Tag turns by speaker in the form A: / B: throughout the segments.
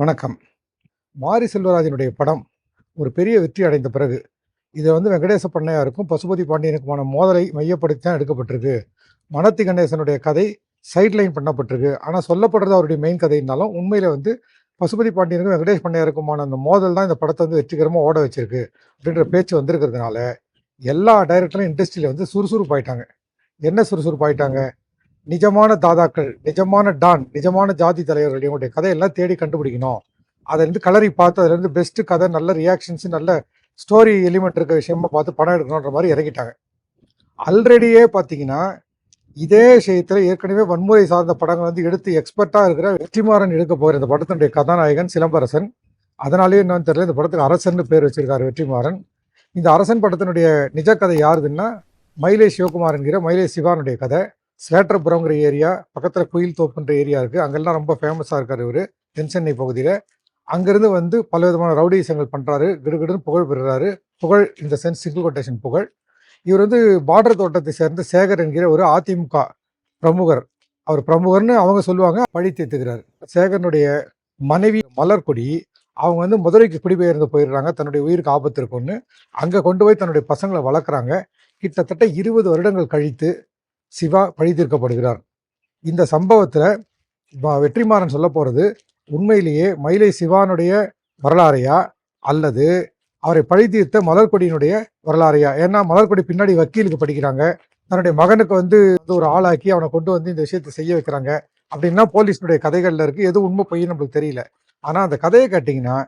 A: வணக்கம் மாரி செல்வராஜனுடைய படம் ஒரு பெரிய வெற்றி அடைந்த பிறகு இதை வந்து வெங்கடேச பண்ணையாருக்கும் பசுபதி பாண்டியனுக்குமான மோதலை மையப்படுத்தி தான் எடுக்கப்பட்டிருக்கு மனத்தி கணேசனுடைய கதை சைட்லைன் பண்ணப்பட்டிருக்கு ஆனால் சொல்லப்படுறது அவருடைய மெயின் இருந்தாலும் உண்மையில் வந்து பசுபதி பாண்டியனுக்கும் வெங்கடேஷ் பண்ணையாருக்குமான அந்த மோதல் தான் இந்த படத்தை வந்து வெற்றிகரமாக ஓட வச்சிருக்கு அப்படின்ற பேச்சு வந்திருக்கிறதுனால எல்லா டைரக்டரும் இண்டஸ்ட்ரியில் வந்து சுறுசுறுப்பாயிட்டாங்க என்ன சுறுசுறுப்பாயிட்டாங்க நிஜமான தாதாக்கள் நிஜமான டான் நிஜமான ஜாதி தலைவர்கள் இவங்களுடைய கதையெல்லாம் தேடி கண்டுபிடிக்கணும் அதிலிருந்து கலரி பார்த்து அதுலேருந்து பெஸ்ட்டு கதை நல்ல ரியாக்ஷன்ஸு நல்ல ஸ்டோரி எலிமெண்ட் இருக்க விஷயமா பார்த்து படம் எடுக்கணுன்ற மாதிரி இறங்கிட்டாங்க ஆல்ரெடியே பார்த்தீங்கன்னா இதே விஷயத்தில் ஏற்கனவே வன்முறை சார்ந்த படங்கள் வந்து எடுத்து எக்ஸ்பர்ட்டாக இருக்கிற வெற்றிமாறன் எடுக்க போகிற இந்த படத்தினுடைய கதாநாயகன் சிலம்பரசன் அதனாலேயே என்னன்னு தெரியல இந்த படத்துக்கு அரசன் பேர் வச்சிருக்காரு வெற்றிமாறன் இந்த அரசன் படத்தினுடைய நிஜ கதை யாருதுன்னா மயிலே சிவகுமார் என்கிற மயிலே சிவானுடைய கதை சேட்டர்புரங்கிற ஏரியா பக்கத்தில் குயில் தோப்புன்ற ஏரியா இருக்குது அங்கெல்லாம் ரொம்ப ஃபேமஸாக இருக்கார் இவர் தென்சென்னை பகுதியில் அங்கேருந்து வந்து பல விதமான ரவுடிசங்கள் பண்ணுறாரு கிடுகிடுன்னு புகழ் பெறுறாரு புகழ் இந்த சென்ஸ் சிங்கிள் கொட்டேஷன் புகழ் இவர் வந்து பார்டர் தோட்டத்தை சேர்ந்த சேகர் என்கிற ஒரு அதிமுக பிரமுகர் அவர் பிரமுகர்னு அவங்க சொல்லுவாங்க பழி தேத்துக்கிறார் சேகரனுடைய மனைவி மலர்கொடி அவங்க வந்து மதுரைக்கு குடிபெயர்ந்து போயிடுறாங்க தன்னுடைய உயிருக்கு ஆபத்து இருக்கும்னு அங்கே கொண்டு போய் தன்னுடைய பசங்களை வளர்க்குறாங்க கிட்டத்தட்ட இருபது வருடங்கள் கழித்து சிவா பழி தீர்க்கப்படுகிறார் இந்த சம்பவத்தில் வெற்றிமாறன் சொல்ல போகிறது உண்மையிலேயே மயிலை சிவானுடைய வரலாறையா அல்லது அவரை பழி தீர்த்த மலர்கொடியினுடைய வரலாறையா ஏன்னா மலர்கொடி பின்னாடி வக்கீலுக்கு படிக்கிறாங்க தன்னுடைய மகனுக்கு வந்து ஒரு ஆளாக்கி அவனை கொண்டு வந்து இந்த விஷயத்தை செய்ய வைக்கிறாங்க அப்படின்னா போலீஸினுடைய கதைகளில் இருக்குது எதுவும் உண்மை பொய்ன்னு நம்மளுக்கு தெரியல ஆனால் அந்த கதையை கேட்டிங்கன்னா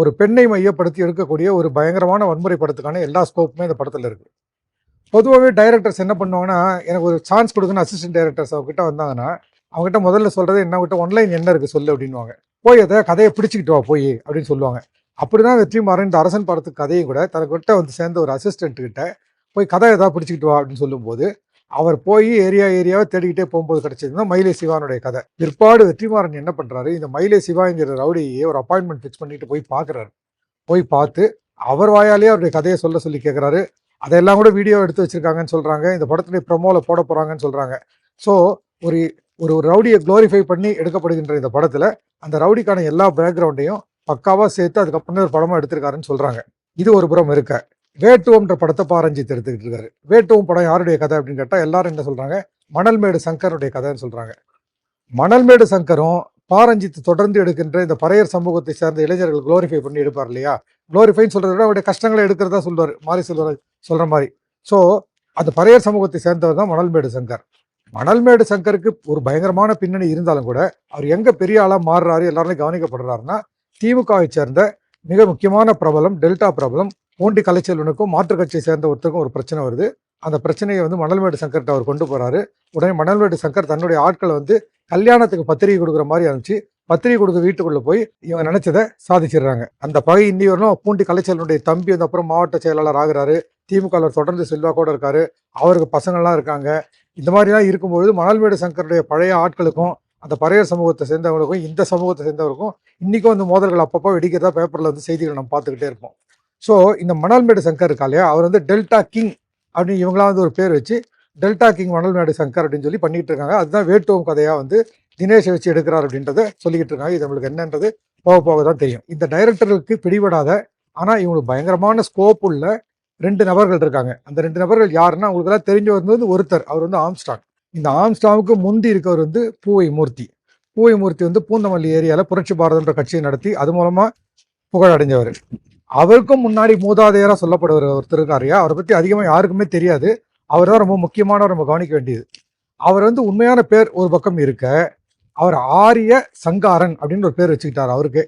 A: ஒரு பெண்ணை மையப்படுத்தி எடுக்கக்கூடிய ஒரு பயங்கரமான வன்முறை படத்துக்கான எல்லா ஸ்கோப்புமே இந்த படத்தில் இருக்குது பொதுவாகவே டைரக்டர்ஸ் என்ன பண்ணுவாங்கன்னா எனக்கு ஒரு சான்ஸ் கொடுக்குன்னு அசிஸ்டன்ட் டைரக்டர்ஸ் அவங்ககிட்ட வந்தாங்கன்னா அவங்ககிட்ட முதல்ல சொல்கிறது கிட்ட ஒன்லைன் என்ன இருக்குது சொல்லு அப்படின்வாங்க போய் அதை கதையை பிடிச்சிக்கிட்டு வா போய் அப்படின்னு சொல்லுவாங்க அப்படி தான் வெற்றிமாறன் இந்த அரசன் படத்துக்கு கதையும் கூட தனக்கிட்ட வந்து சேர்ந்த ஒரு அசிஸ்டண்ட்டுக்கிட்ட போய் கதை எதாவது பிடிச்சிக்கிட்டு வா அப்படின்னு சொல்லும்போது அவர் போய் ஏரியா ஏரியாவை தேடிக்கிட்டே போகும்போது தான் மயிலே சிவானுடைய கதை பிற்பாடு வெற்றிமாறன் என்ன பண்ணுறாரு இந்த மயிலே சிவாங்கிற ரவுடியை ஒரு அப்பாயின்மெண்ட் ஃபிக்ஸ் பண்ணிட்டு போய் பார்க்குறாரு போய் பார்த்து அவர் வாயாலே அவருடைய கதையை சொல்ல சொல்லி கேட்குறாரு அதெல்லாம் கூட வீடியோ எடுத்து வச்சுருக்காங்கன்னு சொல்கிறாங்க இந்த படத்துடைய ப்ரொமோவில் போட போகிறாங்கன்னு சொல்கிறாங்க ஸோ ஒரு ஒரு ரவுடியை க்ளோரிஃபை பண்ணி எடுக்கப்படுகின்ற இந்த படத்தில் அந்த ரவுடிக்கான எல்லா பேக்ரவுண்டையும் பக்காவாக சேர்த்து அதுக்கப்புறம் ஒரு படமாக எடுத்திருக்காருன்னு சொல்கிறாங்க இது ஒரு புறம் இருக்க வேட்டுவோம்ன்ற படத்தை பாரஞ்சித் எடுத்துக்கிட்டு இருக்காரு வேட்டுவம் படம் யாருடைய கதை அப்படின்னு கேட்டால் எல்லாரும் என்ன சொல்கிறாங்க மணல்மேடு சங்கருடைய கதைன்னு சொல்கிறாங்க மணல்மேடு சங்கரும் பாரஞ்சித் தொடர்ந்து எடுக்கின்ற இந்த பறையர் சமூகத்தை சேர்ந்த இளைஞர்கள் குளோரிஃபை பண்ணி எடுப்பார் இல்லையா குளோரிஃபைன்னு சொல்கிறத விட அவருடைய கஷ்டங்களை எடுக்கிறதா சொல்வார் மாரி செல்வராஜ் சொல்கிற மாதிரி ஸோ அந்த பறையர் சமூகத்தை சேர்ந்தவர் தான் மணல்மேடு சங்கர் மணல்மேடு சங்கருக்கு ஒரு பயங்கரமான பின்னணி இருந்தாலும் கூட அவர் எங்கே பெரிய ஆளாக மாறுறாரு எல்லாருமே கவனிக்கப்படுறாருன்னா திமுகவை சேர்ந்த மிக முக்கியமான பிரபலம் டெல்டா பிரபலம் ஓண்டி கலைச்செல்வனுக்கும் மாற்றுக் கட்சியை சேர்ந்த ஒருத்தருக்கும் ஒரு பிரச்சனை வருது அந்த பிரச்சனையை வந்து மணல்மேடு சங்கர்கிட்ட அவர் கொண்டு போகிறாரு உடனே மணல்மேடு சங்கர் தன்னுடைய ஆட்களை வந்து கல்யாணத்துக்கு பத்திரிகை கொடுக்குற மாதிரி அனுப்பிச்சு பத்திரிகை கொடுத்து வீட்டுக்குள்ளே போய் இவங்க நினைச்சதை சாதிச்சிடுறாங்க அந்த பகை இன்னியவரும் பூண்டி கலைச்செல்வனுடைய தம்பி வந்து அப்புறம் மாவட்ட செயலாளர் ஆகிறாரு திமுக தொடர்ந்து செல்வா கூட இருக்காரு அவருக்கு பசங்கள்லாம் இருக்காங்க இந்த மாதிரிலாம் இருக்கும்பொழுது மணல்மேடு சங்கருடைய பழைய ஆட்களுக்கும் அந்த பறைய சமூகத்தை சேர்ந்தவங்களுக்கும் இந்த சமூகத்தை சேர்ந்தவருக்கும் இன்றைக்கும் வந்து மோதல்கள் அப்பப்போ வெடிக்கிறதா பேப்பரில் வந்து செய்திகள் நம்ம பார்த்துக்கிட்டே இருப்போம் ஸோ இந்த மணல்மேடு சங்கர் இருக்கா இல்லையா அவர் வந்து டெல்டா கிங் அப்படின்னு இவங்களாம் வந்து ஒரு பேர் வச்சு டெல்டா கிங் மணல்மேடு சங்கர் அப்படின்னு சொல்லி பண்ணிகிட்டு இருக்காங்க அதுதான் வேட்டுவம் கதையாக வந்து தினேஷை வச்சு எடுக்கிறார் அப்படின்றத சொல்லிக்கிட்டு இருக்காங்க இது நம்மளுக்கு என்னன்றது போக போக தான் தெரியும் இந்த டைரக்டருக்கு பிடிபடாத ஆனால் இவங்களுக்கு பயங்கரமான ஸ்கோப் உள்ள ரெண்டு நபர்கள் இருக்காங்க அந்த ரெண்டு நபர்கள் யாருன்னா அவங்களுக்கெல்லாம் தெரிஞ்சவர் வந்து ஒருத்தர் அவர் வந்து ஆம்ஸ்டாங் இந்த ஆம்ஸ்டாங்க்கு முந்தி இருக்கவர் வந்து பூவை மூர்த்தி பூவை மூர்த்தி வந்து பூந்தமல்லி ஏரியாவில் புரட்சி பாரதன்ற கட்சியை நடத்தி அது மூலமாக புகழடைஞ்சவர் அவருக்கும் முன்னாடி மூதாதையராக சொல்லப்படுவர் ஒருத்தர் இருக்காருயா அவரை பற்றி அதிகமாக யாருக்குமே தெரியாது அவர் தான் ரொம்ப முக்கியமானவர் நம்ம கவனிக்க வேண்டியது அவர் வந்து உண்மையான பேர் ஒரு பக்கம் இருக்க அவர் ஆரிய சங்காரன் அப்படின்னு ஒரு பேர் வச்சுக்கிட்டார் அவருக்கு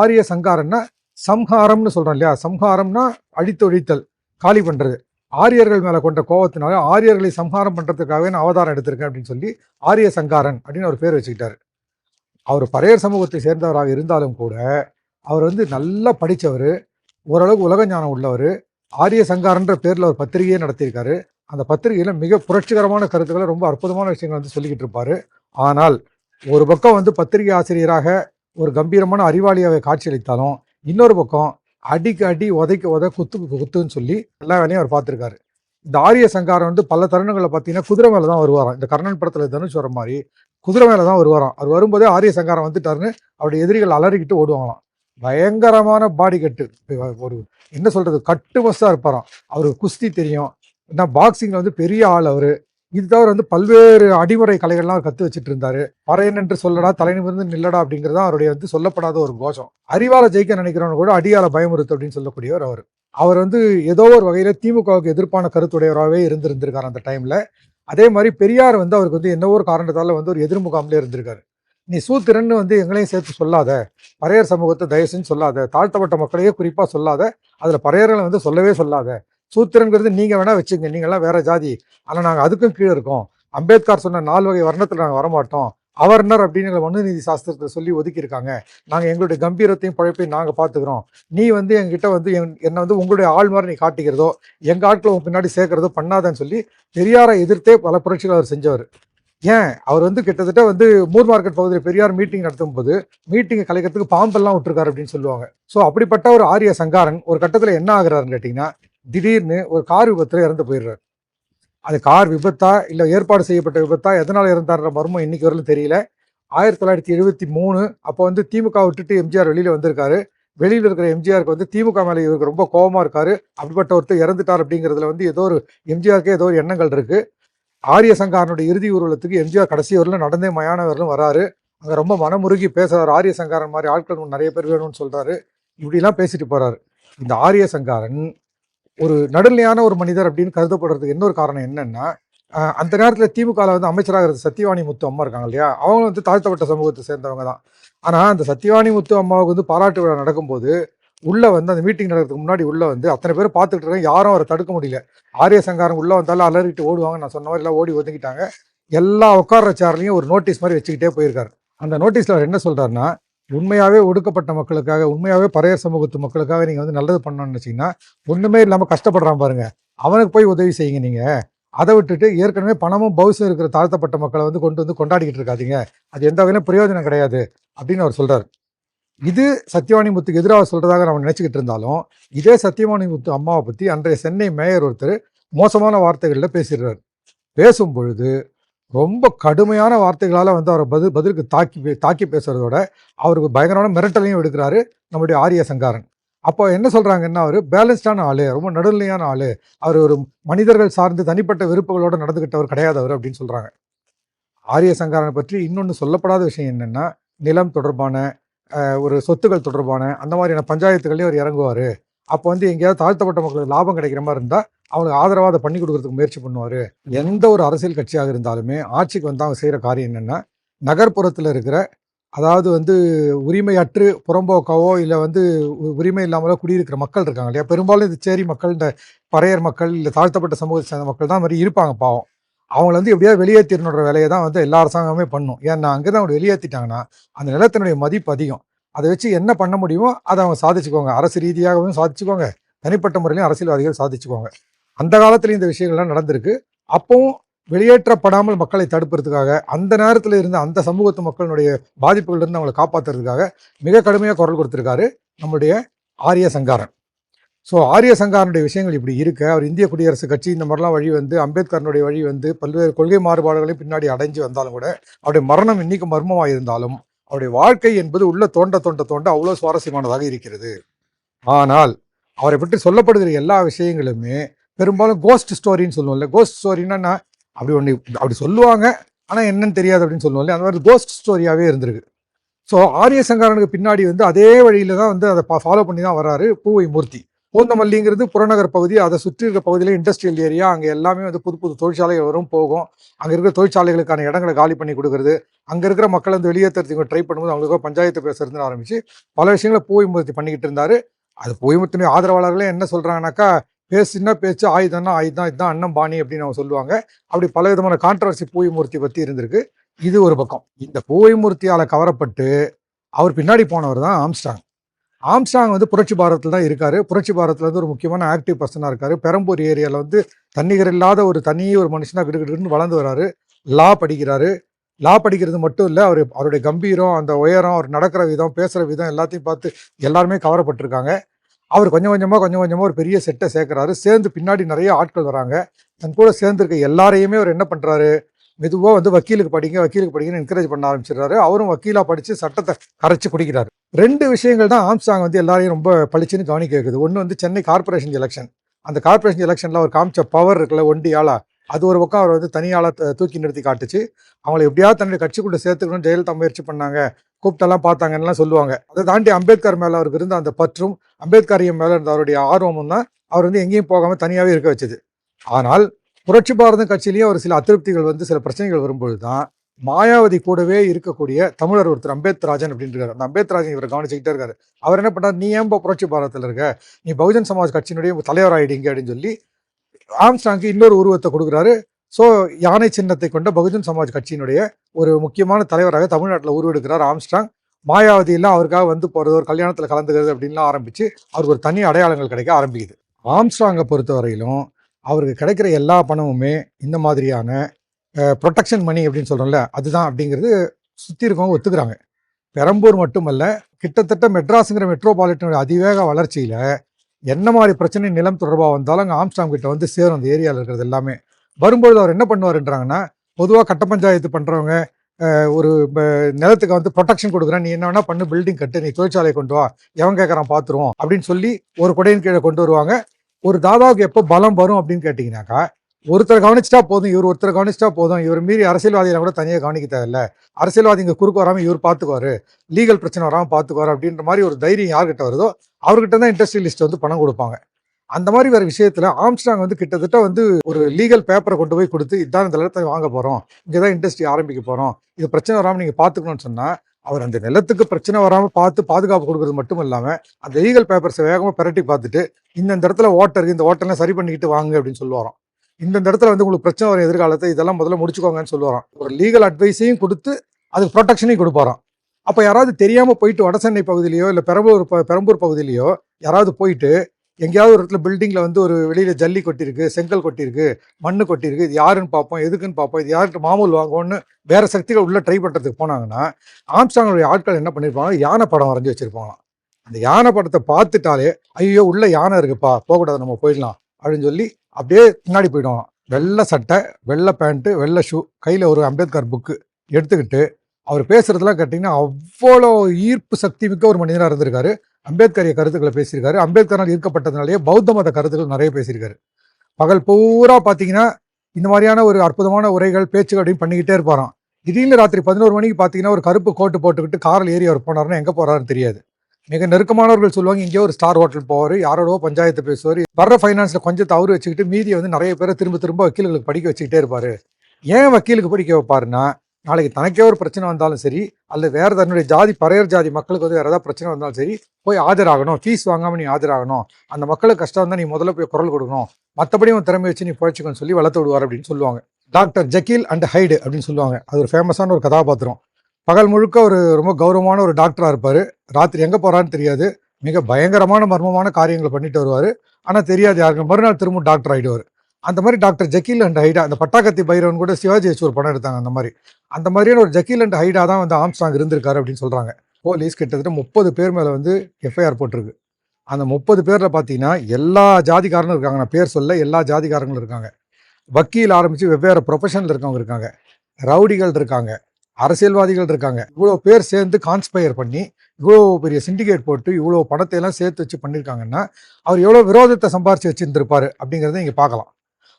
A: ஆரிய சங்காரன்னா சம்ஹாரம்னு சொல்கிறோம் இல்லையா சம்ஹாரம்னா அழித்து ஒழித்தல் காலி பண்ணுறது ஆரியர்கள் மேலே கொண்ட கோபத்தினால ஆரியர்களை சம்ஹாரம் பண்ணுறதுக்காகவே நான் அவதாரம் எடுத்திருக்கேன் அப்படின்னு சொல்லி ஆரிய சங்காரன் அப்படின்னு ஒரு பேர் வச்சுக்கிட்டார் அவர் பறையர் சமூகத்தை சேர்ந்தவராக இருந்தாலும் கூட அவர் வந்து நல்லா படித்தவர் ஓரளவுக்கு உலக ஞானம் உள்ளவர் ஆரிய சங்காரன்ற பேரில் ஒரு பத்திரிகையே நடத்தியிருக்காரு அந்த பத்திரிகையில் மிக புரட்சிகரமான கருத்துக்களை ரொம்ப அற்புதமான விஷயங்கள் வந்து சொல்லிக்கிட்டு இருப்பார் ஆனால் ஒரு பக்கம் வந்து பத்திரிகை ஆசிரியராக ஒரு கம்பீரமான அறிவாளியாக காட்சியளித்தாலும் இன்னொரு பக்கம் அடிக்கு அடி உதைக்கு உத குத்து குத்துன்னு சொல்லி எல்லா வேலையும் அவர் பார்த்துருக்காரு இந்த ஆரிய சங்காரம் வந்து பல தருணங்களில் பார்த்தீங்கன்னா குதிரை மேலே தான் வருவாராம் இந்த கர்ணன் படத்தில் தனுஷ் வர மாதிரி குதிரை மேலே தான் வருவாராம் அவர் வரும்போதே ஆரிய சங்காரம் வந்துட்டாருன்னு அவருடைய எதிரிகள் அலறிக்கிட்டு ஓடுவாங்களாம் பயங்கரமான பாடி கட்டு ஒரு என்ன சொல்கிறது கட்டு மஸ்ஸாக இருப்பாராம் அவருக்கு குஸ்தி தெரியும் ஏன்னா பாக்ஸிங்கில் வந்து பெரிய ஆள் அவர் இது தவிர வந்து பல்வேறு அடிமுறை கலைகள்லாம் கற்று வச்சுட்டு இருந்தாரு பறையன் என்று சொல்லடா தலை நிமிர்ந்து நில்லடா அப்படிங்கிறது அவருடைய வந்து சொல்லப்படாத ஒரு கோஷம் அறிவால ஜெயிக்க நினைக்கிறவங்க கூட அடியால பயமுறுத்து அப்படின்னு சொல்லக்கூடியவர் அவர் அவர் வந்து ஏதோ ஒரு வகையில திமுகவுக்கு எதிர்ப்பான கருத்துடையவராகவே இருந்திருந்திருக்காரு அந்த டைம்ல அதே மாதிரி பெரியார் வந்து அவருக்கு வந்து என்னவோ ஒரு காரணத்தால வந்து ஒரு எதிர்முகாமலே இருந்திருக்காரு நீ சூத்திரன்னு வந்து எங்களையும் சேர்த்து சொல்லாத பறையர் சமூகத்தை தயவு சொல்லாத தாழ்த்தப்பட்ட மக்களையே குறிப்பாக சொல்லாத அதில் பறையர்களை வந்து சொல்லவே சொல்லாத சூத்திரங்கிறது நீங்கள் வேணால் வச்சுங்க நீங்கள்லாம் வேற ஜாதி ஆனால் நாங்கள் அதுக்கும் கீழே இருக்கோம் அம்பேத்கர் சொன்ன நாலு வகை வர்ணத்தில் நாங்கள் வரமாட்டோம் அவர்னர் அப்படின்னு எங்களை மனுநீதி சாஸ்திரத்தில் சொல்லி ஒதுக்கியிருக்காங்க நாங்கள் எங்களுடைய கம்பீரத்தையும் பழைப்பையும் நாங்கள் பார்த்துக்கிறோம் நீ வந்து எங்கிட்ட வந்து என்னை வந்து உங்களுடைய ஆள் மாதிரி நீ காட்டிக்கிறதோ எங்கள் ஆட்களை பின்னாடி சேர்க்கறதோ பண்ணாதேன்னு சொல்லி பெரியாரை எதிர்த்தே பல புரட்சிகள் அவர் செஞ்சவர் ஏன் அவர் வந்து கிட்டத்தட்ட வந்து மூர் மார்க்கெட் பகுதியில் பெரியார் மீட்டிங் நடத்தும் போது மீட்டிங்கை கலைக்கிறதுக்கு பாம்பெல்லாம் விட்டுருக்காரு அப்படின்னு சொல்லுவாங்க ஸோ அப்படிப்பட்ட ஒரு ஆரிய சங்காரன் ஒரு கட்டத்தில் என்ன ஆகுறாருன்னு கேட்டிங்கன்னா திடீர்னு ஒரு கார் விபத்தில் இறந்து போயிடுறாரு அது கார் விபத்தா இல்லை ஏற்பாடு செய்யப்பட்ட விபத்தா எதனால் இறந்தார்ன்ற மர்மம் இன்னைக்கு வரலும் தெரியல ஆயிரத்தி தொள்ளாயிரத்தி எழுபத்தி மூணு அப்போ வந்து திமுக விட்டுட்டு எம்ஜிஆர் வெளியில் வந்திருக்காரு வெளியில் இருக்கிற எம்ஜிஆருக்கு வந்து திமுக மேலே இவருக்கு ரொம்ப கோபமாக இருக்கார் அப்படிப்பட்ட ஒருத்தர் இறந்துட்டார் அப்படிங்கிறதுல வந்து ஏதோ ஒரு எம்ஜிஆருக்கே ஏதோ ஒரு எண்ணங்கள் இருக்குது ஆரிய சங்காரனுடைய இறுதி ஊர்வலத்துக்கு எம்ஜிஆர் கடைசி வரலும் நடந்தே மயானவர்களும் வராரு அங்கே ரொம்ப மனமுருகி பேசுகிறார் ஆரிய சங்காரன் மாதிரி ஆட்கள் நிறைய பேர் வேணும்னு சொல்கிறாரு இப்படிலாம் பேசிட்டு போகிறாரு இந்த ஆரிய சங்காரன் ஒரு நடுநிலையான ஒரு மனிதர் அப்படின்னு கருதப்படுறதுக்கு இன்னொரு காரணம் என்னென்னா அந்த நேரத்தில் திமுகவில் வந்து அமைச்சராக இருந்த சத்தியவாணி முத்து அம்மா இருக்காங்க இல்லையா அவங்க வந்து தாழ்த்தப்பட்ட சமூகத்தை சேர்ந்தவங்க தான் ஆனால் அந்த சத்தியவாணி முத்து அம்மாவுக்கு வந்து பாராட்டு விழா நடக்கும்போது உள்ளே வந்து அந்த மீட்டிங் நடக்கிறதுக்கு முன்னாடி உள்ளே வந்து அத்தனை பேர் பார்த்துக்கிட்டு இருக்காங்க யாரும் அவரை தடுக்க முடியல ஆரிய சங்காரம் உள்ளே வந்தாலும் அலறிட்டு ஓடுவாங்க நான் சொன்ன மாதிரி எல்லாம் ஓடி ஒதுங்கிட்டாங்க எல்லா உட்கார்ற சேர்லையும் ஒரு நோட்டீஸ் மாதிரி வச்சுக்கிட்டே போயிருக்காரு அந்த நோட்டீஸில் அவர் என்ன சொல்கிறாருன்னா உண்மையாகவே ஒடுக்கப்பட்ட மக்களுக்காக உண்மையாகவே பறைய சமூகத்து மக்களுக்காக நீங்கள் வந்து நல்லது பண்ணணும்னு வச்சிங்கன்னா ஒன்றுமே இல்லாமல் கஷ்டப்படுறான் பாருங்கள் அவனுக்கு போய் உதவி செய்யுங்க நீங்கள் அதை விட்டுட்டு ஏற்கனவே பணமும் பவுசும் இருக்கிற தாழ்த்தப்பட்ட மக்களை வந்து கொண்டு வந்து கொண்டாடிக்கிட்டு இருக்காதிங்க அது எந்த வகையிலும் பிரயோஜனம் கிடையாது அப்படின்னு அவர் சொல்கிறார் இது சத்யவாணி முத்துக்கு எதிராக சொல்கிறதாக நம்ம நினச்சிக்கிட்டு இருந்தாலும் இதே சத்யவாணி முத்து அம்மாவை பற்றி அன்றைய சென்னை மேயர் ஒருத்தர் மோசமான வார்த்தைகளில் பேசிடுறார் பேசும் பொழுது ரொம்ப கடுமையான வார்த்தைகளால் வந்து அவரை பதில் பதிலுக்கு தாக்கி தாக்கி பேசுகிறதோட அவருக்கு பயங்கரமான மிரட்டலையும் எடுக்கிறாரு நம்முடைய ஆரிய சங்காரன் அப்போ என்ன சொல்கிறாங்கன்னா அவர் பேலன்ஸ்டான ஆள் ரொம்ப நடுநிலையான ஆள் அவர் ஒரு மனிதர்கள் சார்ந்து தனிப்பட்ட விருப்பங்களோடு நடந்துக்கிட்டவர் கிடையாது அவர் அப்படின்னு சொல்கிறாங்க ஆரிய சங்காரனை பற்றி இன்னொன்று சொல்லப்படாத விஷயம் என்னென்னா நிலம் தொடர்பான ஒரு சொத்துக்கள் தொடர்பான அந்த மாதிரியான பஞ்சாயத்துகள்லேயும் அவர் இறங்குவார் அப்போ வந்து எங்கேயாவது தாழ்த்தப்பட்ட மக்களுக்கு லாபம் கிடைக்கிற மாதிரி இருந்தால் அவனுக்கு ஆதரவாக அதை பண்ணி கொடுக்கறதுக்கு முயற்சி பண்ணுவார் எந்த ஒரு அரசியல் கட்சியாக இருந்தாலுமே ஆட்சிக்கு வந்து அவங்க செய்கிற காரியம் என்னென்னா நகர்ப்புறத்தில் இருக்கிற அதாவது வந்து உரிமையற்று புறம்போக்காவோ இல்லை வந்து உரிமை இல்லாமலோ குடியிருக்கிற மக்கள் இருக்காங்க இல்லையா பெரும்பாலும் இந்த சேரி மக்கள் இந்த பறையர் மக்கள் இல்லை தாழ்த்தப்பட்ட சமூகத்தை சேர்ந்த மக்கள் தான் மாதிரி இருப்பாங்க பாவம் அவங்கள வந்து எப்படியாவது வெளியேற்றினுடைய வேலையை தான் வந்து எல்லா அரசாங்கமே பண்ணும் ஏன்னா அங்கே தான் அவங்க வெளியேற்றிட்டாங்கன்னா அந்த நிலத்தினுடைய மதிப்பு அதிகம் அதை வச்சு என்ன பண்ண முடியுமோ அதை அவங்க சாதிச்சுக்கோங்க அரசு ரீதியாகவும் சாதிச்சுக்கோங்க தனிப்பட்ட முறையிலையும் அரசியல்வாதிகள் சாதிச்சுக்கோங்க அந்த காலத்தில் இந்த விஷயங்கள்லாம் நடந்திருக்கு அப்பவும் வெளியேற்றப்படாமல் மக்களை தடுப்புறதுக்காக அந்த நேரத்தில் இருந்த அந்த சமூகத்து மக்களுடைய பாதிப்புகளிலிருந்து அவங்களை காப்பாற்றுறதுக்காக மிக கடுமையாக குரல் கொடுத்துருக்காரு நம்மளுடைய ஆரிய சங்காரன் ஸோ ஆரிய சங்காரனுடைய விஷயங்கள் இப்படி இருக்க அவர் இந்திய குடியரசு கட்சி இந்த மாதிரிலாம் வழி வந்து அம்பேத்கர்னுடைய வழி வந்து பல்வேறு கொள்கை மாறுபாடுகளையும் பின்னாடி அடைஞ்சு வந்தாலும் கூட அவருடைய மரணம் இன்னைக்கு மர்மமாக இருந்தாலும் அவருடைய வாழ்க்கை என்பது உள்ள தோண்ட தோண்ட தோண்ட அவ்வளோ சுவாரஸ்யமானதாக இருக்கிறது ஆனால் அவரை பற்றி சொல்லப்படுகிற எல்லா விஷயங்களுமே பெரும்பாலும் கோஸ்ட் ஸ்டோரின்னு சொல்லுவோம்ல கோஸ்ட் ஸ்டோரின்னா நான் அப்படி ஒன்று அப்படி சொல்லுவாங்க ஆனால் என்னன்னு தெரியாது அப்படின்னு சொல்லுவோம்ல அந்த மாதிரி கோஸ்ட் ஸ்டோரியாகவே இருந்திருக்கு ஸோ ஆரிய சங்கரனுக்கு பின்னாடி வந்து அதே வழியில் தான் வந்து அதை ஃபாலோ பண்ணி தான் வராரு பூவை மூர்த்தி பூந்தமல்லிங்கிறது புறநகர் பகுதி அதை சுற்றி இருக்கிற பகுதியில் இண்டஸ்ட்ரியல் ஏரியா அங்கே எல்லாமே வந்து புது புது தொழிற்சாலைகள் வரும் போகும் அங்கே இருக்கிற தொழிற்சாலைகளுக்கான இடங்களை காலி பண்ணி கொடுக்குறது அங்கே இருக்கிற மக்கள் வந்து வெளியேற்றுறதுக்கு ட்ரை பண்ணும்போது அவங்களுக்கு பஞ்சாயத்து பேசுறதுன்னு ஆரம்பிச்சு பல விஷயங்களை பூவை மூர்த்தி பண்ணிக்கிட்டு இருந்தாரு அது பூவை மூர்த்தினுடைய ஆதரவாளர்களே என்ன சொல்கிறாங்கனாக்கா பேசுனா பேச்சு ஆயுதம்னா ஆயுதம் இதுதான் அண்ணன் பாணி அப்படின்னு அவங்க சொல்லுவாங்க அப்படி பல விதமான கான்ட்ரவர்சி பூவைமூர்த்தி பற்றி இருந்திருக்கு இது ஒரு பக்கம் இந்த பூவைமூர்த்தியால் கவரப்பட்டு அவர் பின்னாடி போனவர் தான் ஆம்ஸ்டாங் ஆம்ஸ்டாங் வந்து புரட்சி பாரத்தில் தான் இருக்கார் புரட்சி பாரத்தில் வந்து ஒரு முக்கியமான ஆக்டிவ் பர்சனாக இருக்கார் பெரம்பூர் ஏரியாவில் வந்து தண்ணிகர் இல்லாத ஒரு தனி ஒரு மனுஷனாக கிடுக்கிட்டுன்னு வளர்ந்து வராரு லா படிக்கிறாரு லா படிக்கிறது மட்டும் இல்லை அவர் அவருடைய கம்பீரம் அந்த உயரம் அவர் நடக்கிற விதம் பேசுகிற விதம் எல்லாத்தையும் பார்த்து எல்லாருமே கவரப்பட்டிருக்காங்க அவர் கொஞ்சம் கொஞ்சமாக கொஞ்சம் கொஞ்சமாக ஒரு பெரிய செட்டை சேர்க்குறாரு சேர்ந்து பின்னாடி நிறைய ஆட்கள் வராங்க தன் கூட சேர்ந்துருக்க எல்லாரையுமே அவர் என்ன பண்ணுறாரு மெதுவாக வந்து வக்கீலுக்கு படிங்க வக்கீலுக்கு படிங்கன்னு என்கரேஜ் பண்ண ஆரம்பிச்சிடுறாரு அவரும் வக்கீலாக படித்து சட்டத்தை கரைச்சி குடிக்கிறாரு ரெண்டு விஷயங்கள் தான் ஆம்சாங் வந்து எல்லாரையும் ரொம்ப பளிச்சுன்னு கவனிக்க வைக்குது ஒன்று வந்து சென்னை கார்பரேஷன் எலெக்ஷன் அந்த கார்பரேஷன் எலெக்ஷனில் அவர் காமிச்ச பவர் இருக்குல்ல ஒண்டியாளா அது ஒரு பக்கம் அவர் வந்து தனியாளாக தூக்கி நிறுத்தி காட்டுச்சு அவங்களை எப்படியாவது தன்னுடைய கட்சிக்குள்ளே சேர்த்துக்கணும் ஜெயலலிதா முயற்சி பண்ணாங்க கூப்பிட்டெல்லாம் பார்த்தாங்கன்னு சொல்லுவாங்க அதை தாண்டி அம்பேத்கர் மேலே அவருக்கு இருந்த அந்த பற்றும் அம்பேத்கரியம் மேலே இருந்த அவருடைய ஆர்வமும் தான் அவர் வந்து எங்கேயும் போகாமல் தனியாகவே இருக்க வச்சது ஆனால் புரட்சி பாரத கட்சியிலேயும் ஒரு சில அதிருப்திகள் வந்து சில பிரச்சனைகள் வரும்பொழுது தான் மாயாவதி கூடவே இருக்கக்கூடிய தமிழர் ஒருத்தர் அம்பேத்ராஜன் அப்படின்றார் அந்த அம்பேத்ராஜன் இவர் கவனிச்சுக்கிட்டே இருக்காரு அவர் என்ன பண்ணார் நீ ஏன் புரட்சி பாரதத்தில் இருக்க நீ பகுஜன் சமாஜ் கட்சியினுடைய தலைவராயிடுங்க அப்படின்னு சொல்லி ஆம்ஸ்டாங்க்கு இன்னொரு உருவத்தை கொடுக்குறாரு ஸோ யானை சின்னத்தை கொண்ட பகுஜன் சமாஜ் கட்சியினுடைய ஒரு முக்கியமான தலைவராக தமிழ்நாட்டில் உருவெடுக்கிறார் ஆம்ஸ்டாங் மாயாவதியெல்லாம் அவருக்காக வந்து போகிறது ஒரு கல்யாணத்தில் கலந்துக்கிறது அப்படின்லாம் ஆரம்பித்து அவருக்கு ஒரு தனி அடையாளங்கள் கிடைக்க ஆரம்பிக்குது ஆம்ஸ்டாங்கை பொறுத்த வரையிலும் அவருக்கு கிடைக்கிற எல்லா பணமுமே இந்த மாதிரியான ப்ரொடெக்ஷன் மணி அப்படின்னு சொல்கிறோம்ல அதுதான் அப்படிங்கிறது சுற்றி இருக்கவங்க ஒத்துக்கிறாங்க பெரம்பூர் மட்டுமல்ல கிட்டத்தட்ட மெட்ராஸுங்கிற மெட்ரோபாலிட்டனுடைய அதிவேக வளர்ச்சியில் என்ன மாதிரி பிரச்சனை நிலம் தொடர்பாக வந்தாலும் அங்கே ஆம்ஸ்டாம் கிட்ட வந்து சேரும் அந்த ஏரியாவில் இருக்கிறது எல்லாமே வரும்பொழுது அவர் என்ன பண்ணுவாருன்றாங்கன்னா பொதுவாக கட்ட பஞ்சாயத்து பண்ணுறவங்க ஒரு நிலத்துக்கு வந்து ப்ரொடெக்ஷன் கொடுக்குறேன் நீ என்ன வேணா பண்ணு பில்டிங் கட்டு நீ தொழிற்சாலையை கொண்டு வா எவன் கேட்குறான் பார்த்துருவோம் அப்படின்னு சொல்லி ஒரு குடையின் கீழே கொண்டு வருவாங்க ஒரு தாதாவுக்கு எப்போ பலம் வரும் அப்படின்னு கேட்டிங்கனாக்கா ஒருத்தர் கவனிச்சிட்டா போதும் இவர் ஒருத்தர் கவனிச்சிட்டா போதும் இவர் மீறி அரசியல்வாதிகளை கூட தனியாக கவனிக்க தேவையில்ல அரசியல்வாதி இங்கே குறுக்கு வராமல் இவர் பார்த்துக்குவாரு லீகல் பிரச்சனை வராமல் பார்த்துக்குவாரு அப்படின்ற மாதிரி ஒரு தைரியம் யார்கிட்ட வருதோ அவர்கிட்ட தான் இண்டஸ்ட்ரியலிஸ்ட் வந்து பணம் கொடுப்பாங்க அந்த மாதிரி வர விஷயத்தில் ஆம்ஸ்டாங் வந்து கிட்டத்தட்ட வந்து ஒரு லீகல் பேப்பரை கொண்டு போய் கொடுத்து இதான் இந்த நிலத்தை வாங்க போகிறோம் இங்கே தான் இண்டஸ்ட்ரி ஆரம்பிக்க போகிறோம் இது பிரச்சனை வராமல் நீங்கள் பார்த்துக்கணும்னு சொன்னால் அவர் அந்த நிலத்துக்கு பிரச்சனை வராமல் பார்த்து பாதுகாப்பு கொடுக்கறது மட்டும் இல்லாமல் அந்த லீகல் பேப்பர்ஸை வேகமாக பிரட்டி பார்த்துட்டு இந்தந்த இடத்துல ஓட்டர் இந்த ஓட்டர்லாம் சரி பண்ணிக்கிட்டு வாங்க அப்படின்னு சொல்லுவாராம் இந்தந்த இடத்துல வந்து உங்களுக்கு பிரச்சனை வரும் எதிர்காலத்தை இதெல்லாம் முதல்ல முடிச்சுக்கோங்கன்னு சொல்லுவாராம் ஒரு லீகல் அட்வைஸையும் கொடுத்து அதுக்கு ப்ரொடெக்ஷனையும் கொடுப்பாராம் அப்போ யாராவது தெரியாமல் போயிட்டு வட சென்னை பகுதியிலையோ இல்லை பெரம்பூர் ப பெரம்பூர் பகுதியிலையோ யாராவது போயிட்டு எங்கேயாவது ஒரு இடத்துல பில்டிங்கில் வந்து ஒரு வெளியில் ஜல்லி கொட்டியிருக்கு செங்கல் கொட்டியிருக்கு மண் கொட்டியிருக்கு இது யாருன்னு பார்ப்போம் எதுக்குன்னு பார்ப்போம் இது யார்கிட்ட மாமூல் வாங்குவோம்னு வேறு சக்திகள் உள்ளே ட்ரை பண்ணுறதுக்கு போனாங்கன்னா ஆம்ஸ்டாங்களுடைய ஆட்கள் என்ன பண்ணியிருப்பாங்க யானை படம் வரைஞ்சி வச்சுருப்பாங்களாம் அந்த யானை படத்தை பார்த்துட்டாலே ஐயோ உள்ளே யானை இருக்குப்பா போகக்கூடாது நம்ம போயிடலாம் அப்படின்னு சொல்லி அப்படியே பின்னாடி போயிடுவான் வெள்ளை சட்டை வெள்ளை பேண்ட்டு வெள்ளை ஷூ கையில் ஒரு அம்பேத்கர் புக்கு எடுத்துக்கிட்டு அவர் பேசுகிறதுலாம் கேட்டிங்கன்னா அவ்வளோ ஈர்ப்பு சக்தி மிக்க ஒரு மனிதனாக இருந்திருக்காரு அம்பேத்கரிய கருத்துக்களை பேசியிருக்காரு அம்பேத்கரால் ஈர்க்கப்பட்டதுனாலேயே பௌத்த மத கருத்துக்கள் நிறைய பேசியிருக்காரு பகல் பூரா பார்த்தீங்கன்னா இந்த மாதிரியான ஒரு அற்புதமான உரைகள் பேச்சுகள் அப்படின்னு பண்ணிக்கிட்டே இருப்பாராம் திடீர்னு ராத்திரி பதினோரு மணிக்கு பார்த்தீங்கன்னா ஒரு கருப்பு கோட்டு போட்டுக்கிட்டு காரில் ஏறி அவர் போனார்னா எங்கே போகிறாருன்னு தெரியாது மிக நெருக்கமானவர்கள் சொல்லுவாங்க இங்கேயோ ஒரு ஸ்டார் ஹோட்டல் போவார் யாரோடோ பஞ்சாயத்து பேசுவார் வர்ற ஃபைனான்ஸில் கொஞ்சம் தவறு வச்சுக்கிட்டு மீதியை வந்து நிறைய பேரை திரும்ப திரும்ப வக்கீல்களுக்கு படிக்க வச்சுக்கிட்டே இருப்பார் ஏன் வக்கீலுக்கு படிக்க வைப்பாருன்னா நாளைக்கு தனக்கே ஒரு பிரச்சனை வந்தாலும் சரி அல்லது வேறு தன்னுடைய ஜாதி பறையர் ஜாதி மக்களுக்கு வந்து வேறு ஏதாவது பிரச்சனை வந்தாலும் சரி போய் ஆஜராகணும் ஃபீஸ் வாங்காமல் நீ ஆஜராகணும் அந்த மக்களுக்கு கஷ்டம் வந்தால் நீ முதல்ல போய் குரல் கொடுக்கணும் மற்றபடி உன் திறமை வச்சு நீ பழச்சிக்கணும்னு சொல்லி வளர்த்து விடுவார் அப்படின்னு சொல்லுவாங்க டாக்டர் ஜக்கீல் அண்ட் ஹைடு அப்படின்னு சொல்லுவாங்க அது ஒரு ஃபேமஸான ஒரு கதாபாத்திரம் பகல் முழுக்க ஒரு ரொம்ப கௌரவமான ஒரு டாக்டராக இருப்பார் ராத்திரி எங்கே போகிறான்னு தெரியாது மிக பயங்கரமான மர்மமான காரியங்களை பண்ணிட்டு வருவார் ஆனால் தெரியாது யாருக்கு மறுநாள் திரும்ப டாக்டர் ஆகிடுவார் அந்த மாதிரி டாக்டர் ஜக்கீல் அண்ட் ஹைடா அந்த பட்டாக்கத்தி பைரவன் கூட சிவாஜி வச்சு ஒரு படம் எடுத்தாங்க அந்த மாதிரி அந்த மாதிரியான ஒரு ஜக்கீல் அண்ட் ஹைடா தான் வந்து ஆம்ஸ்டாங் இருந்திருக்காரு அப்படின்னு சொல்கிறாங்க போலீஸ் கிட்டத்தட்ட முப்பது பேர் மேலே வந்து எஃப்ஐஆர் போட்டிருக்கு அந்த முப்பது பேரில் பார்த்தீங்கன்னா எல்லா ஜாதிக்காரனும் இருக்காங்க நான் பேர் சொல்ல எல்லா ஜாதிக்காரங்களும் இருக்காங்க வக்கீல் ஆரம்பித்து வெவ்வேறு ப்ரொஃபஷனில் இருக்கவங்க இருக்காங்க ரவுடிகள் இருக்காங்க அரசியல்வாதிகள் இருக்காங்க இவ்வளோ பேர் சேர்ந்து கான்ஸ்பயர் பண்ணி இவ்வளோ பெரிய சிண்டிகேட் போட்டு இவ்வளோ பணத்தை எல்லாம் சேர்த்து வச்சு பண்ணியிருக்காங்கன்னா அவர் எவ்வளோ விரோதத்தை சம்பாரித்து வச்சுருந்துருப்பாரு அப்படிங்கிறத இங்கே பார்க்கலாம்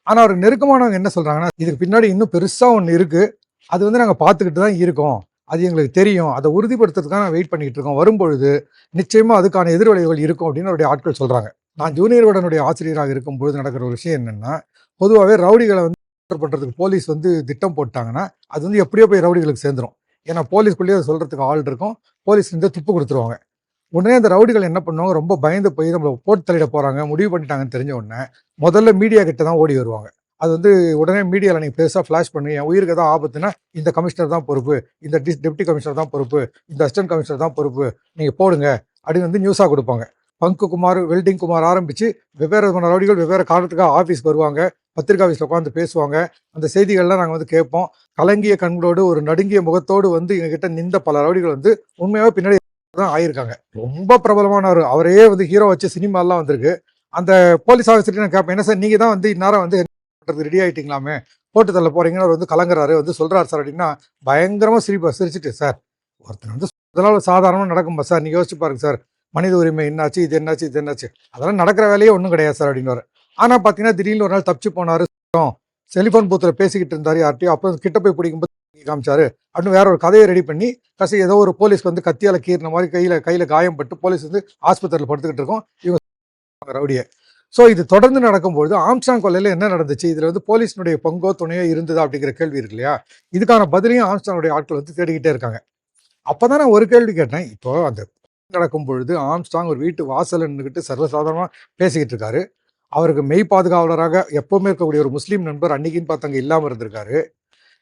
A: ஆனால் அவருக்கு நெருக்கமானவங்க என்ன சொல்கிறாங்கன்னா இதுக்கு பின்னாடி இன்னும் பெருசாக ஒன்று இருக்குது அது வந்து நாங்கள் பார்த்துக்கிட்டு தான் இருக்கோம் அது எங்களுக்கு தெரியும் அதை உறுதிப்படுத்துறதுக்காக நாங்கள் வெயிட் பண்ணிகிட்டு இருக்கோம் வரும்பொழுது நிச்சயமாக அதுக்கான எதிர்விளைவுகள் இருக்கும் அப்படின்னு அவருடைய ஆட்கள் சொல்கிறாங்க நான் ஜூனியர் உடனுடைய ஆசிரியராக இருக்கும்பொழுது நடக்கிற ஒரு விஷயம் என்னென்னா பொதுவாகவே ரவுடிகளை வந்து பண்ணுறதுக்கு போலீஸ் வந்து திட்டம் போட்டாங்கன்னா அது வந்து எப்படியோ போய் ரவுடிகளுக்கு சேர்ந்துடும் ஏன்னா போலீஸ்குள்ளேயே சொல்கிறதுக்கு ஆள் இருக்கும் போலீஸ் வந்து துப்பு கொடுத்துருவாங்க உடனே அந்த ரவுடிகள் என்ன பண்ணுவாங்க ரொம்ப பயந்து போய் நம்மளை போட்டு தள்ளிட போகிறாங்க முடிவு பண்ணிட்டாங்கன்னு தெரிஞ்ச உடனே முதல்ல மீடியா கிட்ட தான் ஓடி வருவாங்க அது வந்து உடனே மீடியாவில் நீங்கள் பெருசாக ஃப்ளாஷ் பண்ணுங்க என் உயிருக்கு தான் ஆபத்துனா இந்த கமிஷனர் தான் பொறுப்பு இந்த டிஸ் டெப்டி கமிஷனர் தான் பொறுப்பு இந்த அசிஸ்டன்ட் கமிஷனர் தான் பொறுப்பு நீங்கள் போடுங்க அப்படின்னு வந்து நியூஸாக கொடுப்பாங்க பங்கு குமார் வெல்டிங் குமார் ஆரம்பித்து வெவ்வேறு விதமான ரவுடிகள் வெவ்வேறு காரணத்துக்காக ஆஃபீஸ் வருவாங்க பத்திரிகா ஆஃபீஸில் உட்காந்து பேசுவாங்க அந்த செய்திகள்லாம் நாங்கள் வந்து கேட்போம் கலங்கிய கண்களோடு ஒரு நடுங்கிய முகத்தோடு வந்து எங்ககிட்ட நின்ற பல ரவுடிகள் வந்து உண்மையாக பின்னாடி தான் ஆயிருக்காங்க ரொம்ப பிரபலமானவர் அவரே வந்து ஹீரோ வச்சு சினிமாலாம் வந்திருக்கு அந்த போலீஸ் ஆஃபீஸர் நான் கேட்பேன் என்ன சார் நீங்கள் தான் வந்து இந்நேரம் வந்து பண்ணுறது ரெடி ஆகிட்டிங்களாமே போட்டு தள்ள போறீங்கன்னு அவர் வந்து கலங்குறாரு வந்து சொல்றாரு சார் அப்படின்னா பயங்கரமாக சிரிப்பா சிரிச்சுட்டு சார் ஒருத்தர் வந்து அதனால ஒரு சாதாரணமாக நடக்கும்பா சார் நீங்கள் யோசிச்சு பாருங்க சார் மனித உரிமை என்னாச்சு இது என்னாச்சு இது என்னாச்சு அதெல்லாம் நடக்கிற வேலையே ஒன்றும் கிடையாது சார் அப்படின்னு ஆனால் பார்த்தீங்கன்னா திடீர்னு ஒரு நாள் தப்பிச்சு போனார் செலிஃபோன் பூத்தில் பேசிக்கிட்டு இருந்தார் யார்ட்டையும் அப்போ கிட்ட போய் பிடிக்கும்போது காமிச்சாரு அப்படின்னு வேற ஒரு கதையை ரெடி பண்ணி கசி ஏதோ ஒரு போலீஸ்க்கு வந்து கத்தியால கீறின மாதிரி கையில் கையில் காயம் பட்டு போலீஸ் வந்து ஆஸ்பத்திரியில் படுத்துக்கிட்டு இருக்கோம் இவங்க ரவுடியை ஸோ இது தொடர்ந்து நடக்கும்போது ஆம்ஸ்டாங் கொலையில் என்ன நடந்துச்சு இதில் வந்து போலீஸினுடைய பங்கோ துணையோ இருந்ததா அப்படிங்கிற கேள்வி இருக்கு இல்லையா இதுக்கான பதிலையும் ஆம்ஸ்டாங்குடைய ஆட்கள் வந்து தேடிக்கிட்டே இருக்காங்க அப்போ தான் நான் ஒரு கேள்வி கேட்டேன் இப்போ அந்த நடக்கும் பொழுது ஆம்ஸ்டாங் ஒரு வீட்டு வாசல் நின்றுக்கிட்டு சர்வசாதாரணமாக பேசிக்கிட்டு இருக்காரு அவருக்கு மெய் பாதுகாவலராக எப்போவுமே இருக்கக்கூடிய ஒரு முஸ்லீம் நண்பர் அன்னைக்குன்னு பார்த்தவங்க இல்லாமல் இருந்திருக்காரு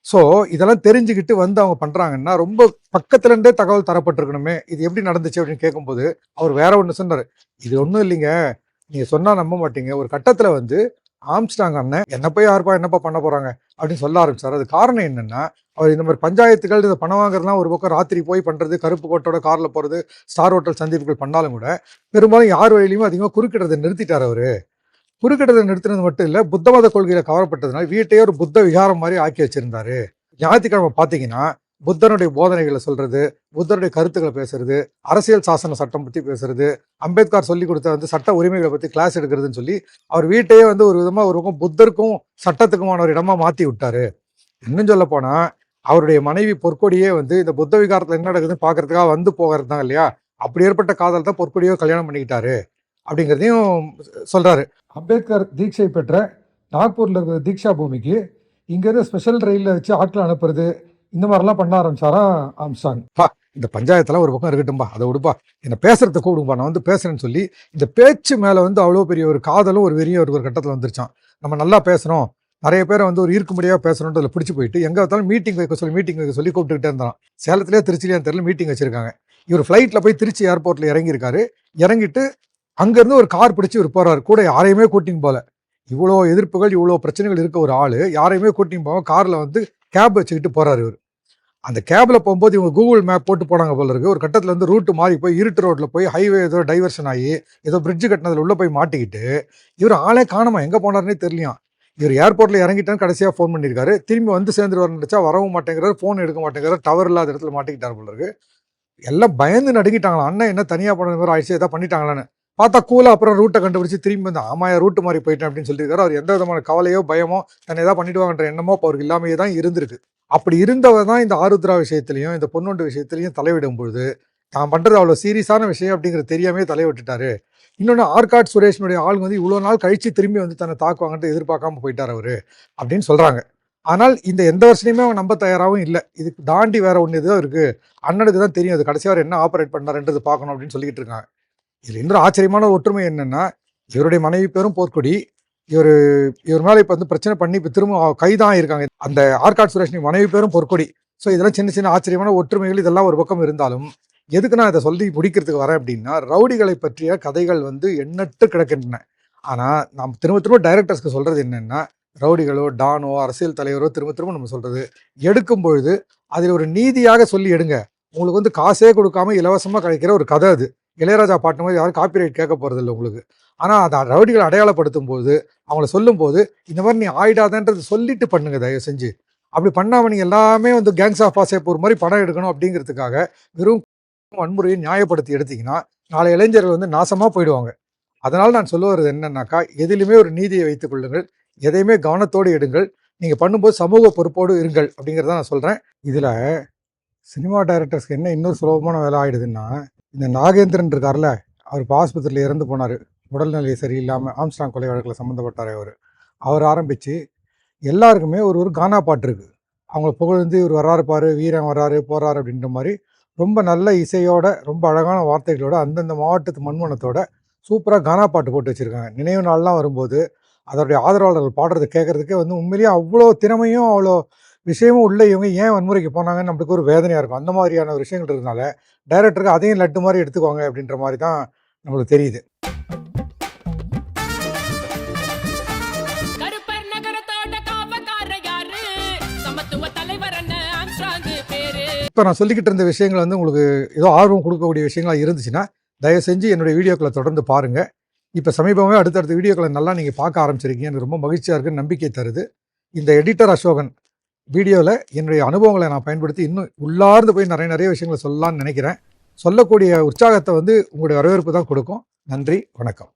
A: ஸோ இதெல்லாம் தெரிஞ்சுக்கிட்டு வந்து அவங்க பண்ணுறாங்கன்னா ரொம்ப பக்கத்துலேருந்தே தகவல் தரப்பட்டிருக்கணுமே இது எப்படி நடந்துச்சு அப்படின்னு கேட்கும்போது அவர் வேற ஒன்று சொன்னார் இது ஒன்றும் இல்லைங்க நீங்கள் சொன்னால் நம்ப மாட்டீங்க ஒரு கட்டத்தில் வந்து ஆம்ஸ்டாங் அண்ணன் போய் யாருப்பா என்னப்பா பண்ண போகிறாங்க அப்படின்னு சொல்ல ஆரம்பிச்சார் அது காரணம் என்னென்னா அவர் இந்த மாதிரி பஞ்சாயத்துகள் இந்த பணம் வாங்குறதுலாம் ஒரு பக்கம் ராத்திரி போய் பண்ணுறது கருப்பு கோட்டோட காரில் போகிறது ஸ்டார் ஹோட்டல் சந்திப்புகள் பண்ணாலும் கூட பெரும்பாலும் யார் வழியிலையும் அதிகமாக குறுக்கிட்டதை நிறுத்திட்டார் அவர் குறுக்கடத்தை நிறுத்தினது மட்டும் இல்லை புத்த மத கொள்கையில் கவரப்பட்டதுனால வீட்டையே ஒரு புத்த விகாரம் மாதிரி ஆக்கி வச்சிருந்தாரு ஞாயிற்றுக்கிழமை பார்த்தீங்கன்னா புத்தனுடைய போதனைகளை சொல்றது புத்தனுடைய கருத்துக்களை பேசுறது அரசியல் சாசன சட்டம் பற்றி பேசுறது அம்பேத்கர் சொல்லி கொடுத்த வந்து சட்ட உரிமைகளை பற்றி கிளாஸ் எடுக்கிறதுன்னு சொல்லி அவர் வீட்டையே வந்து ஒரு விதமாக ஒரு புத்தருக்கும் சட்டத்துக்குமான ஒரு இடமா மாற்றி விட்டாரு இன்னும் சொல்ல போனால் அவருடைய மனைவி பொற்கொடியே வந்து இந்த புத்த விகாரத்தில் என்ன நடக்குதுன்னு பார்க்கறதுக்காக வந்து போகிறது தான் இல்லையா அப்படி ஏற்பட்ட காதல் தான் பொற்கொடியோ கல்யாணம் பண்ணிக்கிட்டாரு அப்படிங்கிறதையும் சொல்கிறாரு அம்பேத்கர் தீட்சை பெற்ற நாக்பூரில் இருக்கிற தீட்சா பூமிக்கு இங்கேருந்து ஸ்பெஷல் ரயிலில் வச்சு ஆட்கள் அனுப்புறது இந்த மாதிரிலாம் பண்ண ஆரம்பிச்சாராம் ஆம்சாங் பா இந்த பஞ்சாயத்தெல்லாம் ஒரு பக்கம் இருக்கட்டும்பா அதை விடுப்பா என்னை பேசுறதை கூடுங்கப்பா நான் வந்து பேசுகிறேன்னு சொல்லி இந்த பேச்சு மேலே வந்து அவ்வளோ பெரிய ஒரு காதலும் ஒரு வெறியும் ஒரு ஒரு கட்டத்தில் வந்துருச்சான் நம்ம நல்லா பேசுகிறோம் நிறைய பேரை வந்து ஒரு இருக்கும்படியாக அதில் பிடிச்சி போயிட்டு எங்கே வந்தாலும் மீட்டிங் வைக்க சொல்லி மீட்டிங் வைக்க சொல்லி கூப்பிட்டுக்கிட்டே இருந்தான் சேலத்துலேயே திருச்சிலேயே தெரியல மீட்டிங் வச்சுருக்காங்க இவர் ஃப்ளைட்டில் போய் திருச்சி ஏர்போர்ட்டில் இறங்கியிருக்காரு இறங்கிட்டு அங்கேருந்து ஒரு கார் பிடிச்சி ஒரு போகிறார் கூட யாரையுமே கூட்டிங்க போகல இவ்வளோ எதிர்ப்புகள் இவ்வளோ பிரச்சனைகள் இருக்க ஒரு ஆள் யாரையுமே கூட்டிங்க போக காரில் வந்து கேப் வச்சுக்கிட்டு போகிறார் இவர் அந்த கேபில் போகும்போது இவங்க கூகுள் மேப் போட்டு போனாங்க போல இருக்குது ஒரு கட்டத்தில் வந்து ரூட்டு மாறி போய் இருட்டு ரோட்டில் போய் ஹைவே ஏதோ டைவர்ஷன் ஆகி ஏதோ பிரிட்ஜு கட்டினதில் உள்ளே போய் மாட்டிக்கிட்டு இவர் ஆளே காணாமல் எங்கே போனார்னே தெரியலையா இவர் ஏர்போர்ட்டில் இறங்கிட்டான்னு கடைசியாக ஃபோன் பண்ணியிருக்காரு திரும்பி வந்து சேர்ந்துருவார் நினச்சா வரவும் மாட்டேங்கிறார் ஃபோன் எடுக்க மாட்டேங்கிறார் டவர் இல்லாத இடத்துல மாட்டிக்கிட்டார் போல இருக்கு எல்லாம் பயந்து நடுங்கிட்டாங்களா அண்ணன் என்ன தனியாக போன மாதிரி ஆயிடுச்சு எதாவது பண்ணிட்டாங்களான்னு பார்த்தா கூலாக அப்புறம் ரூட்டை கண்டுபிடிச்சி திரும்பி வந்து ஆமாயா ரூட்டு மாதிரி போயிட்டேன் அப்படின்னு சொல்லியிருக்காரு அவர் எந்த விதமான கவலையோ பயமோ தன்னை ஏதாவது பண்ணிடுவாங்கன்ற எண்ணமோ அப்போ அவருக்கு இல்லாமையே தான் இருந்திருக்கு அப்படி இருந்தவர் தான் இந்த ஆருத்ரா விஷயத்துலையும் இந்த பொன்னோண்டு விஷயத்துலையும் தலையிடும் பொழுது தான் பண்ணுறது அவ்வளோ சீரியஸான விஷயம் அப்படிங்கிற தெரியாமே தலைவிட்டுட்டாரு இன்னொன்று ஆர்காட் சுரேஷனுடைய ஆளுங்க வந்து இவ்வளோ நாள் கழித்து திரும்பி வந்து தன்னை தாக்குவாங்கன்ட்டு எதிர்பார்க்காம போயிட்டார் அவர் அப்படின்னு சொல்கிறாங்க ஆனால் இந்த எந்த வருஷனையுமே அவன் நம்ப தயாராகவும் இல்லை இதுக்கு தாண்டி வேற ஒன்று இதுதான் இருக்குது அண்ணனுக்கு தான் தெரியும் அது கடைசியாக அவர் என்ன ஆப்ரேட் பண்ணாருன்றது பார்க்கணும் அப்படின்னு சொல்லிக்கிட்டு இருக்காங்க இதில் இன்னொரு ஆச்சரியமான ஒற்றுமை என்னென்னா இவருடைய மனைவி பேரும் போர்க்கொடி இவர் இவர் மேலே இப்போ வந்து பிரச்சனை பண்ணி இப்போ திரும்ப கைதான் இருக்காங்க அந்த ஆர்காட் சுரேஷ் மனைவி பேரும் பொற்கொடி ஸோ இதெல்லாம் சின்ன சின்ன ஆச்சரியமான ஒற்றுமைகள் இதெல்லாம் ஒரு பக்கம் இருந்தாலும் எதுக்கு நான் இதை சொல்லி முடிக்கிறதுக்கு வரேன் அப்படின்னா ரவுடிகளை பற்றிய கதைகள் வந்து எண்ணற்று கிடக்கின்றன ஆனால் நாம் திரும்ப திரும்ப டைரக்டர்ஸ்க்கு சொல்கிறது என்னென்னா ரவுடிகளோ டானோ அரசியல் தலைவரோ திரும்ப திரும்ப நம்ம சொல்கிறது எடுக்கும் பொழுது அதில் ஒரு நீதியாக சொல்லி எடுங்க உங்களுக்கு வந்து காசே கொடுக்காம இலவசமாக கிடைக்கிற ஒரு கதை அது இளையராஜா பாட்டும் போது யாரும் காப்பிரைட் கேட்க போகிறது இல்லை உங்களுக்கு ஆனால் அதை ரவுடிகளை அடையாளப்படுத்தும் போது அவங்கள சொல்லும்போது இந்த மாதிரி நீ ஆயிடாதன்றது சொல்லிட்டு பண்ணுங்க தயவு செஞ்சு அப்படி பண்ணாமல் நீங்கள் எல்லாமே வந்து கேங்ஸ் ஆஃப் போகிற மாதிரி படம் எடுக்கணும் அப்படிங்கிறதுக்காக வெறும் வன்முறையை நியாயப்படுத்தி எடுத்தீங்கன்னா நாளை இளைஞர்கள் வந்து நாசமாக போயிடுவாங்க அதனால் நான் சொல்ல வருது என்னன்னாக்கா எதிலுமே ஒரு நீதியை வைத்துக் கொள்ளுங்கள் எதையுமே கவனத்தோடு எடுங்கள் நீங்கள் பண்ணும்போது சமூக பொறுப்போடு இருங்கள் அப்படிங்கிறத நான் சொல்கிறேன் இதில் சினிமா டைரக்டர்ஸ்க்கு என்ன இன்னொரு சுலபமான வேலை ஆகிடுதுன்னா இந்த நாகேந்திரன் இருக்கார்ல அவர் இப்போ ஆஸ்பத்திரியில் இறந்து போனார் உடல்நிலை சரியில்லாமல் ஆம்ஸ்டாங் கொலை வழக்கில் சம்மந்தப்பட்டார் அவர் அவர் ஆரம்பித்து எல்லாருக்குமே ஒரு ஒரு கானா பாட்டு இருக்குது அவங்கள புகழ்ந்து இவர் வராருப்பார் வீரன் வராரு போகிறார் அப்படின்ற மாதிரி ரொம்ப நல்ல இசையோட ரொம்ப அழகான வார்த்தைகளோட அந்தந்த மாவட்டத்து மண்மணத்தோட சூப்பராக கானா பாட்டு போட்டு வச்சுருக்காங்க நினைவு நாள்லாம் வரும்போது அதோடைய ஆதரவாளர்கள் பாடுறது கேட்குறதுக்கே வந்து உண்மையிலேயே அவ்வளோ திறமையும் அவ்வளோ விஷயமும் உள்ள இவங்க ஏன் வன்முறைக்கு போனாங்கன்னு நம்மளுக்கு ஒரு வேதனையாக இருக்கும் அந்த மாதிரியான ஒரு விஷயங்கள் இருந்தால டைரக்டருக்கு அதையும் லட்டு மாதிரி எடுத்துக்கோங்க அப்படின்ற மாதிரி தான் நம்மளுக்கு தெரியுது இப்போ நான் சொல்லிக்கிட்டு இருந்த விஷயங்கள் வந்து உங்களுக்கு ஏதோ ஆர்வம் கொடுக்கக்கூடிய விஷயங்களாக இருந்துச்சுன்னா தயவு செஞ்சு என்னுடைய வீடியோக்களை தொடர்ந்து பாருங்கள் இப்போ சமீபமாக அடுத்தடுத்த வீடியோக்களை நல்லா நீங்கள் பார்க்க ஆரம்பிச்சிருக்கீங்க எனக்கு ரொம்ப மகிழ்ச்சியாக இருக்குன்னு நம்பிக்கை தருது இந்த எடிட்டர் அசோகன் வீடியோவில் என்னுடைய அனுபவங்களை நான் பயன்படுத்தி இன்னும் உள்ளார்ந்து போய் நிறைய நிறைய விஷயங்களை சொல்லலாம்னு நினைக்கிறேன் சொல்லக்கூடிய உற்சாகத்தை வந்து உங்களுடைய வரவேற்பு தான் கொடுக்கும் நன்றி வணக்கம்